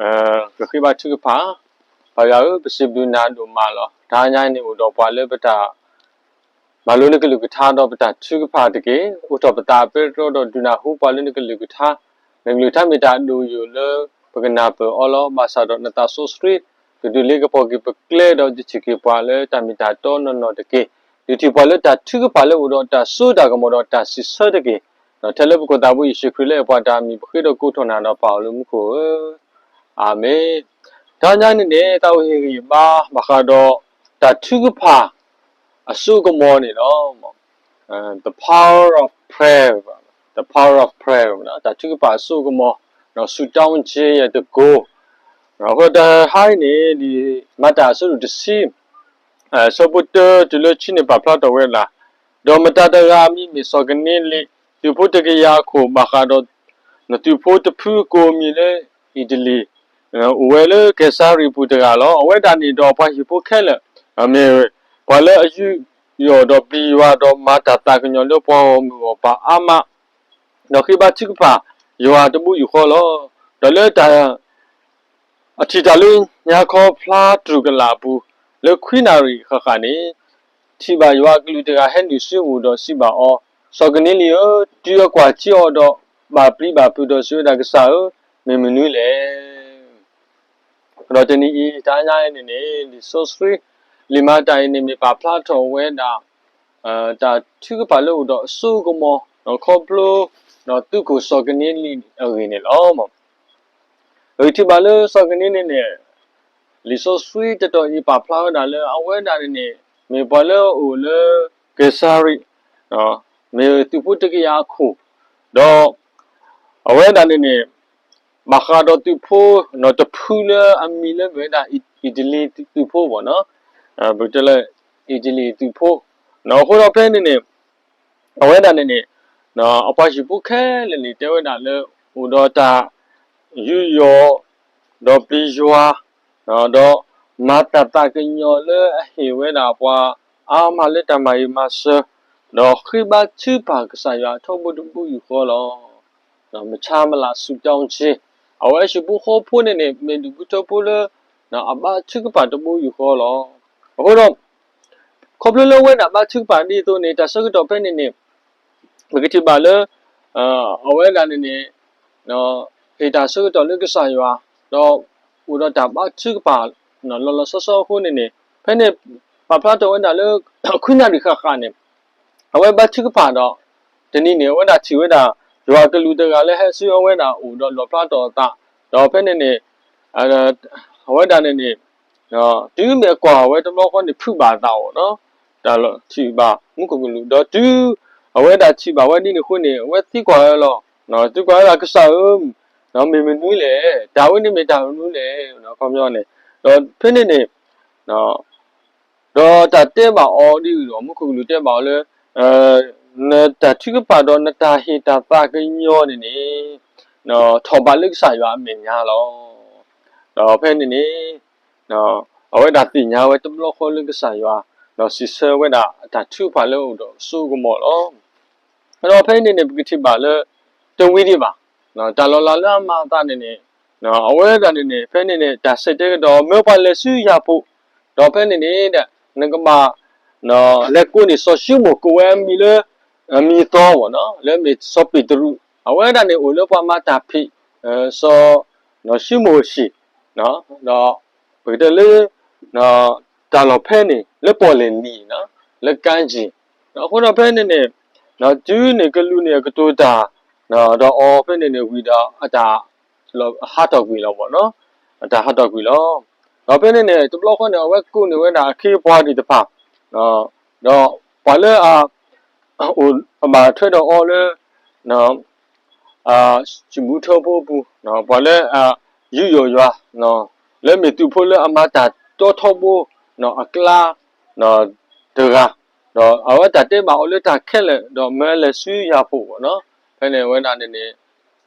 အဲကခိဘချုကဖာဘာယာပစိဘူနာဒိုမာလောဒါညာနေဥတော်ပွာလေပတာမလိုနကလူကထားတော့ပတာချုကဖာတကေဥတော်ပတာပေတော့ဒူနာဟူပွာလေနကလူကထားငလူထမီတာဒူယိုလေပကနာပအော်လောမာဆာတော့နတာဆိုစထရစ်ဒူလေကပေါ်ကပကလေတော့ချီကေပွာလေတမီတာတော့နော်နော်တကေဒီတီပွာလေတာချုကဖာလေဥတော်တာဆူတာကမောတော့တာစစ်ဆတကေနော်တယ်လဘကိုတာဘူးရှိခရလေပွာတာမီပခိတော့ကိုထွန်နာတော့ပါလို့မခို အာမင်ဒါညာနေနေတာဝဟေကြီးပါမခါတော့တာထုကဖာအစုကမောနေတော့အဲ the power of prayer the power of prayer နော်တာထုကဖာအစုကမောနော်ဆူတောင်းခြင်းရဲ့ the goal နော်ဟိုတာဟိုင်းနေဒီမတာဆူတစီအဲစပုတ်တူလချင်းပါဖလာတော့ဝဲလာဒေါ်မတာတရာမီမီစောကနေလေဒီပုတ်တကရခိုမခါတော့နတူဖို့တဖူကိုမီလေအီတလီ ဝဲလေကစားရီပူတကလောအဝဲတန်နေတော့ဖာဟီပိုခဲလေအမေဘာလဲအယူယောတော့ဘီဝါတော့မာတာတာကညောလို့ပေါ်မောပါအမနော်ခိဘချစ်ပါယောတမှုယူခေါ်လောဒေါ်လေတာအထီတလူညာခေါ်ဖလားဒူကလာဘူးလေခွိနာရီခခနေတီပါယောကလူတကဟန်ဒီဆွေဦးတော့စီပါအောစောကနီလီယတူရကွာချီအော်တော့မာပရိပါပူတော့ဆွေတာကစားမေမနွေလေ တော့တနီဤတာညာရဲ့နေနေဒီဆိုစဖရီလီမာတိုင်နေမီပါဖလာထော်ဝဲတာအာတာသူကပါလို့တော့ဆူကမောနော်ခေါပလိုနော်သူကိုစောကနီလီအဝင်းနေလောမဝီတီပါလို့စောကနီနေနေလီဆိုစဖရီတတော်ဤပါဖလာတာလေအဝဲတာနေနေမေပါလို့အိုလေကေဆာရီနော်မေသူပုတကရခုတော့အဝဲတာနေနေ မခါတော့သူဖို့နော်တဖူးလေအမီလေဝဲတာအီတလီသူဖို့ပေါ့နော်အဲဘတလေအီတလီသူဖို့နော်ဟိုတော့ဖဲနေနေအဝဲတာနေနေနော်အပွားရှိပုခဲလေလေတဲဝဲတာလေဟိုတော့တာယူယောတော့ပီယွာနော်တော့မာတတာကညောလေအဟေဝဲတာပွားအာမလက်တမိုင်မဆတော့ခိဘချူပါကစားရထုံးမှုတူယူခေါ်လောနော်မချမလားဆူတောင်းချင်း အဝဲရှိဘူးခေါ်ဖို့နေနေမင်းတို့တော့ပိုးလေနော်အဘချစ်ကပါတမှုယူခေါ်လောအခုတော့ခေါပလလဝဲနာဘချစ်ပါဒီတော့နေတာစကတော့ဖဲနေနေမကတိပါလေအာအဝဲလာနေနေနော်ဖေတာစကတော့လက်ကစားရွာတော့ဦးတော့ဒါဘချစ်ပါနော်လောလောဆောဆောခုနေနေဖဲနေပပလာတော့ဝဲတာလေခွင်းနာဒီခါခါနေအဝဲဘချစ်ပါတော့ဒီနေ့နေဝဲတာချီဝဲတာ ရွာကလူတကလည်းဟဲ့ဆွေဝဲတာဦးတော့လောဖလာတော်တာတော့ဖဲနေနေအဲဝဲတာနေနေနော်တူးမြကွာဝဲတမောခေါနေဖုပါတာပေါ့နော်ဒါလို့ချီပါမှုကကလူတော့တူးအဝဲတာချီပါဝဲဒီနေခုနေဝဲသိကွာရလောနော်တူကွာရကစားနော်မေမနွေးလေဒါဝိနေမေတာနွေးလေနော်ခေါပြောနေတော့ဖဲနေနေနော်တော့တတဲ့ပါအော်ဒီတော့မှုကကလူတဲ့ပါလေအဲ နတာတိကပါတော့နတာဟီတာပါကညောနေနေနော်ထော်ပါလိကစာရွာအမင်ညာလောတော့ဖဲနေနေနော်အဝဲတာတင်ညာဝဲတဘလခေါ်လိကစာရွာနော်စီဆဝဲတာတာသူပါလို့တော့စူကမောလောအဲ့တော့ဖဲနေနေပကတိပါလေတဝီဒီပါနော်တာလောလာလာမတာနေနေနော်အဝဲတာနေနေဖဲနေနေတာစက်တဲ့တော့မေပါလေဆူရဖို့တော့ဖဲနေနေတဲ့ငကမနော်လက်ကိုနေဆောရှုမကိုဝဲမီလေ အမီတော့ဗောနော်လဲမီစောပီတရူအဝဲတန်နေအိုလပမတာဖိအဲစောနော်ရှိမိုရှိနော်တော့ဘယ်တလေနော်တာလောဖဲနေလက်ပေါ်လင်နီနော်လက်ကန်းကြီးနော်ခုတော့ဖဲနေနေနော်ကျူးနေကလူနေကတိုးတာနော်တော့အော်ဖဲနေနေဝီတာအတာလောဟာတော့ကွေလောပေါ့နော်အတာဟာတော့ကွေလောတော့ဖဲနေနေတဘလောက်ခွနေဝဲကုနေဝဲတာအခေးပွားဒီတဖာနော်တော့ဘာလဲအာ ဟိုအမထွက်တော့အော်လဲနော်အာချမှုထောဖို့ဘူးနော်ဘာလဲအာယူရောရွာနော်လဲမေတူဖို့လဲအမတာတော့ထောဖို့နော်အကလာနော်တကတော့အဝတ်တတဲ့မအော်လဲတာခက်လဲတော့မဲလဲဆွေးရဖို့ပေါ့နော်ဖဲနေဝဲတာနေနေ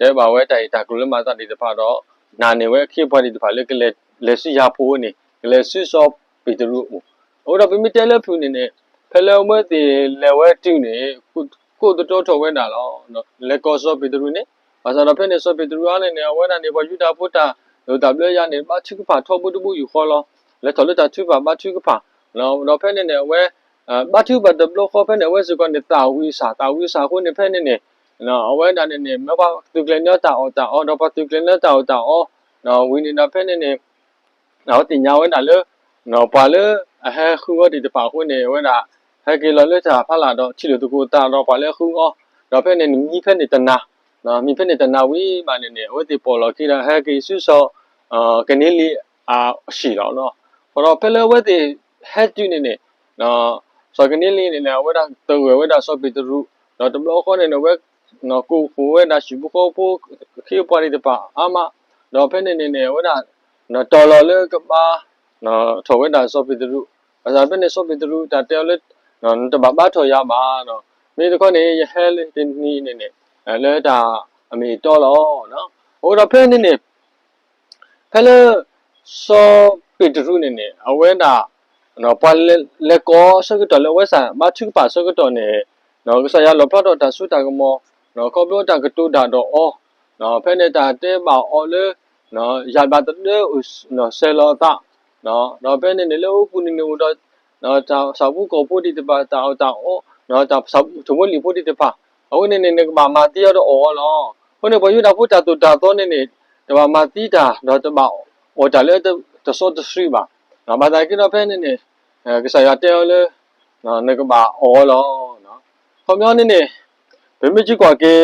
တဲပါဝဲတိုင်တာကလူလမတာဒီတဖာတော့နာနေဝဲခေဖွားဒီတဖာလဲကလဲလဲဆွေးရဖို့နေကလဲဆွေးစောပီတရူဟိုတော့ပြမီတဲလဲဖူနေနေ ဖဲလဲဝဲတီလဲဝဲတူနေကိုကိုတော်တော်ဝဲတာလောနော်လဲကောစောပီတရူနေဘာသာတော့ဖဲနေစောပီတရူအားနေနေဝဲတာနေပေါ်ယူတာဖို့တာလို့ဒါပြရနေဘာချိကဖာထောဘူးတဘူးယူခေါ်လောလက်တော်လက်တာချိပါဘာချိကဖာနော်တော့ဖက်နေနေဝဲဘာချိပါတဘလခေါ်ဖက်နေဝဲစကနေတာဝီစာတာဝီစာခုနေဖက်နေနေနော်အဝဲတာနေနေမဘာသူကလနေတာအော်တာအော်တော့ဘာသူကလနေတာအော်တာအော်နော်ဝီနေတာဖက်နေနေနော်တင်ညာဝဲတာလေနော်ပါလေအဟဲခုဝဒီတပါခုနေဝဲတာ ဟဲကီလောလက်တာဖလာတော့ချီလို့တကူတာတော့ပါလေခုအော်တော့ဖက်နေမြီးဖက်နေတနာနော်မြီးဖက်နေတနာဝီပါနေနေဝဲဒီပေါ်လောခိတာဟဲကီဆုဆောအာကနေလီအာရှိတော့နော်ဟောတော့ဖဲလေဝဲဒီဟက်တူနေနေနော်စောကနေလီနေနေဝဲတာတဝဲဝဲတာဆော့ပီတရူနော်တဘလခေါ်နေနေဝဲနော်ကိုကိုဝဲတာရှိဘူးကိုပိုခေပါရီတပါအာမနော်ဖဲနေနေနေဝဲတာနော်တော်လော်လေကပါနော်ထော်ဝဲတာဆော့ပီတရူအစားဖဲနေဆော့ပီတရူတာတဲလေ နော်တဘာဘာထော်ရမှာနော်မိတခေါ်နေရဟဲလေတင်နီနေနေအဲလေတာအမေတော်လောနော်ဟိုတော့ဖဲနေနေဖဲလေဆောပီတရူနေနေအဝဲတာနော်ပါလေလေကောစကတော့လေဝဲဆာမချုပါစကတော့နေနော်ကစားရလောဖတ်တော့တာဆုတာကမောနော်ကောပြောတာကတူတာတော့အော်နော်ဖဲနေတာတဲပါအော်လေနော်ရပါတဲ့နော်ဆယ်လောတာနော်တော့ဖဲနေနေလို့ပူနေနေတော့ နော်တာစာဘူးကိုပို့ဒီတပါတာတာအော်နော်တာစာဘူးတဝလီပို့ဒီတပါအဝနေနေနေမာမာတီရတော့အော်လောဟိုနေဘယူတာပို့တာတူတာတော့နေနေတပါမာတီတာတော့တပါအော်တာလေတဆော့တရှိပါနော်မာတာကိတော့ဖဲနေနေအဲကစားရတဲလေနော်နေကပါအော်လောနော်ခေါမျောနေနေဘယ်မကြီးကွာကေ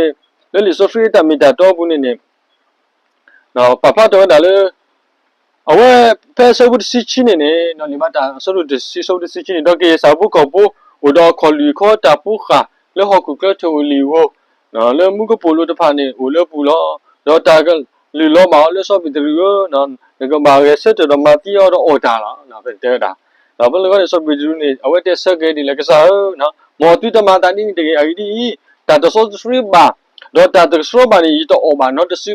လေလီဆိုဖရီတာမီတာတော့ဘူးနေနေနော်ပပတော့ဒါလေ အဝဲဖဲဆိုဘူးစီချင်းနေနေနော်ဒီမှာတာဆိုလို့ဒီစီဆိုဒီစီချင်းနေတော့ကေစာဘူးကောဘူးဟိုတော့ခေါ်လီခေါ်တာပူခါလေဟောကူကလချိုလီဝနော်လေမှုကပိုလို့တဖာနေဟိုလေပူလောတော့တာကလီလောမလေဆိုပြီးတရီနော်ငကမာရဲဆက်တော့မတီရောတော့အော်တာလားနော်ပဲတဲ့တာတော့ဘယ်လိုလဲဆိုပြီးဒူနေအဝဲတက်ဆက်ကေဒီလေကစားနော်မော်တူတမတာနေတကယ်အဒီတာတဆိုစရီဘာတော့တာတဆိုဘာနေတော့အော်ဘာနော်တစီ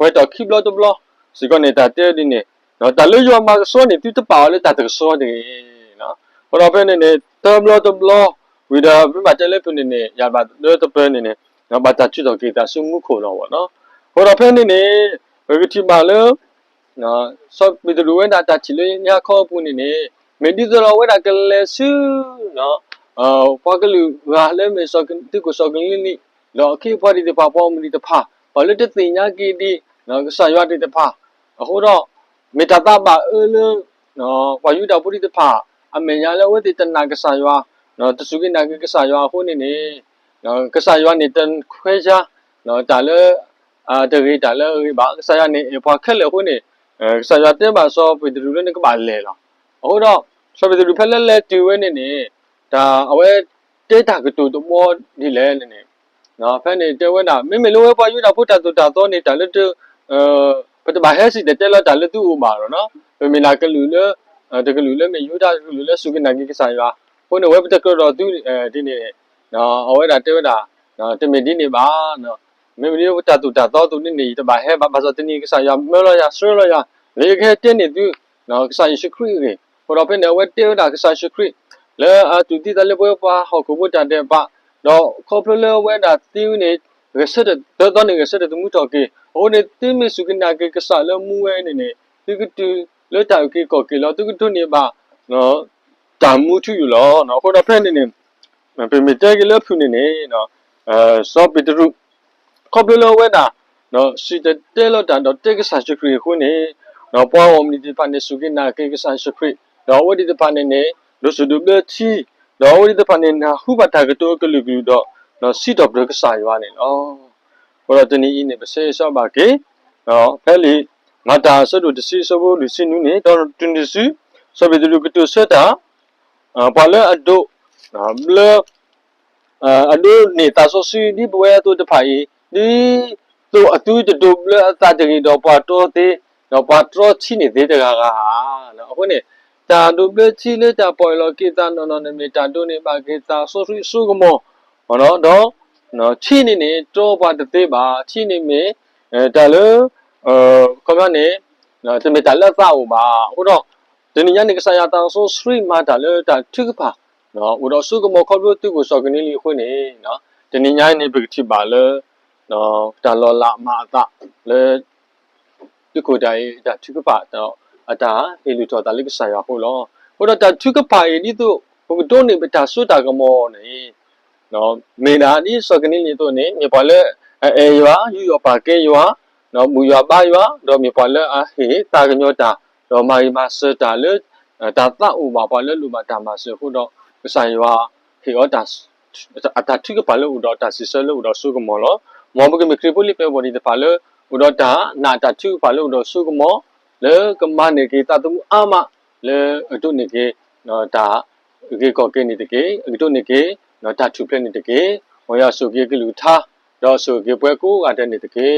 ဘာတော့တာကလီလောမှာကတော့ဘယ်တော့ခိဘလို့တော့ဘလို့စီကနေတာတဲ့ဒီနေနော်တာလေရောမှာဆိုနေတူတပါလေတာတဆိုတယ်နော်ဘာတော့ပဲနေနေတဘလို့တဘလို့ဝီဒါပြမတယ်လေပြနေနေရပါတော့တပဲနေနေနော်ဘာတာချွတ်တော့ကေတာစုမှုခိုတော့ဗောနော်ဘာတော့ပဲနေနေဘယ်ကတိပါလဲနော်ဆော့မီဒလူဝဲတာတာချီလို့ညာခေါ်ပူနေနေမင်းဒီတော့ဝဲတာကလေးစုနော်အော်ပါကလူဟာလဲမေဆော့ကတိကိုဆော့ကလင်းနီလောခေဖော်ဒီတပါပေါ်မီတဖာဘာလို့တသိညာကီဒီ နော်ဆာရွာတိတဖာအခုတော့မေတ္တာပါအဲလနော်ဝါယူတာပုရိတဖာအမေညာလဲဝဲတိတနာကဆာရွာနော်တဆုကိနာကဆာရွာခုနေနေနော်ကဆာရွာနေတန်ခွဲချာနော်တာလဲအာတရေတာလဲဘာကဆာရွာနေဖွာခက်လေခုနေအဲဆာရွာတဲပါဆောပိတလူလည်းကပါလဲလားအခုတော့ဆောပိတလူဖက်လဲလဲတူဝဲနေနေဒါအဝဲတေးတာကတူတမောဒီလဲနေနေနော်ဖက်နေတဲဝဲတာမိမလိုဝဲပွားယူတာဖုတ်တာတူတာတော့နေတာလည်းတူ အဲပတဘာဟဲစီတဲလဲတာလည်းသူ့ဥမာတော့နော်မိမလာကလူလဲတကလူလဲမယူတာကလူလဲစုကနာကိကဆိုင်ရွာခုနေဝဲပတကတော့သူအဲဒီနေနော်အဝဲတာတဲဝဲတာနော်တမင်ဒီနေပါနော်မိမလေးဝတတူတာတော့သူနေနေတဘာဟဲဘာဘာစတနီကဆိုင်ရွာမဲလို့ရဆွဲလို့ရလေခဲတင်းနေသူနော်ကဆိုင်ရှိခရီကေဟိုတော့ဖက်နေဝဲတဲဝဲတာကဆိုင်ရှိခရီလဲအတူတီတလည်းပွဲပါဟောက်ကိုဘတ်တဲ့ပါတော့ခေါပလဝဲတာတီးနေ ရစတဲ့တော့နေရစတဲ့သူမှုတော့ကေဟိုနေတင်းမစုကနာကေကစားလမှုဝဲနေနေဒီကတူလောတာကေကောကေလောသူကတူနေပါနော်တာမှုထူယူလောနော်ဟိုတော့ဖက်နေနေပင်မတဲကေလဖူနေနေနော်အဲစောပီတရုခေါပလဝဲတာနော်စီတဲ့တဲလောတာတော့တေကစားချခရီခုနေနော်ပွားဝမနီဒီပါနေစုကနာကေကစားချခရီတော့ဝဒီတပါ နေနေလို့ဆိုဒဘချီတော့ဝဒီတပါနေနာဟုဘတာကတော့ကလူကူတော့နော်စီတော့ဘရကစားရွာနေနော်ဟိုတော့တနည်းနေပစေဆော့ပါကေနော်ဖဲလီငါတာဆဒုတစီဆဘလူစင်းနူနေတော့တင်ဒီစီဆဘီဒလူကတူဆတာပါလအဒိုဘလအဒိုနေတာဆိုစီဒီဘဝဲတူတဖိုင်ဒီတူအတူတူဘလအတာတကြီးတော့ပါတော့တဲ့တော့ပါတော့ချိနေသေးတကားကဟာနော်အခုနေတာဒုဘချီလေတာပေါ်လောကေတာနော်နော်နေတာဒုနေပါကေတာဆိုရီစုကမော ဟောနော်တော့နော်ချိနေနေတော့ပါတသေးပါချိနေမေအဲတလအဲခေါမနေနော်တမေတလက်ပါဦးပါဟိုတော့ဒီနေ့ညနေကစားရတာဆိုစရီမာတလေတာထုကပါနော်ဟိုတော့စုကမောခေါ်လို့သူကိုစောကနေလီခွနေနော်ဒီနေ့ညနေဘယ်တိပါလဲနော်ဒါလောလာမအတာလေဒီကိုတိုင်ဒါသူကပါတော့အတာဟေလူတော်တာလိကဆိုင်ရဟုတ်လောဟိုတော့ဒါသူကပါရီဒီတော့ဟိုတော့နေပတာဆွတာကမောနေ နော်မေနာဒီစကနေနေတော့နေမြေပါလေအဲရွာယူရပါကေရွာနော်မူရွာပါရွာတော့မြေပါလေအဟေတာကညောတာတော့မာရီမစတာလေဒါတာဥပါပါလေလူမတာမစဟိုတော့ဆိုင်ရွာဟေောတာအတာသူကပါလေဥတော့တာစီဆလေဥတော့ဆုကမောလောမောဘကမခရီပိုလီပဲဘော်ဒီတပါလေဥတော့တာနာတာသူပါလေဥတော့ဆုကမောလေကမနေကေတာတူအာမလေအတုနေကေနော်ဒါကေကောကေနေတကေအတုနေကေ နော်ဒါသူပလက်နေတကေဟောရဆုကေကလူထားတော့ဆုကေပွဲကိုအတဲ့နေတကေ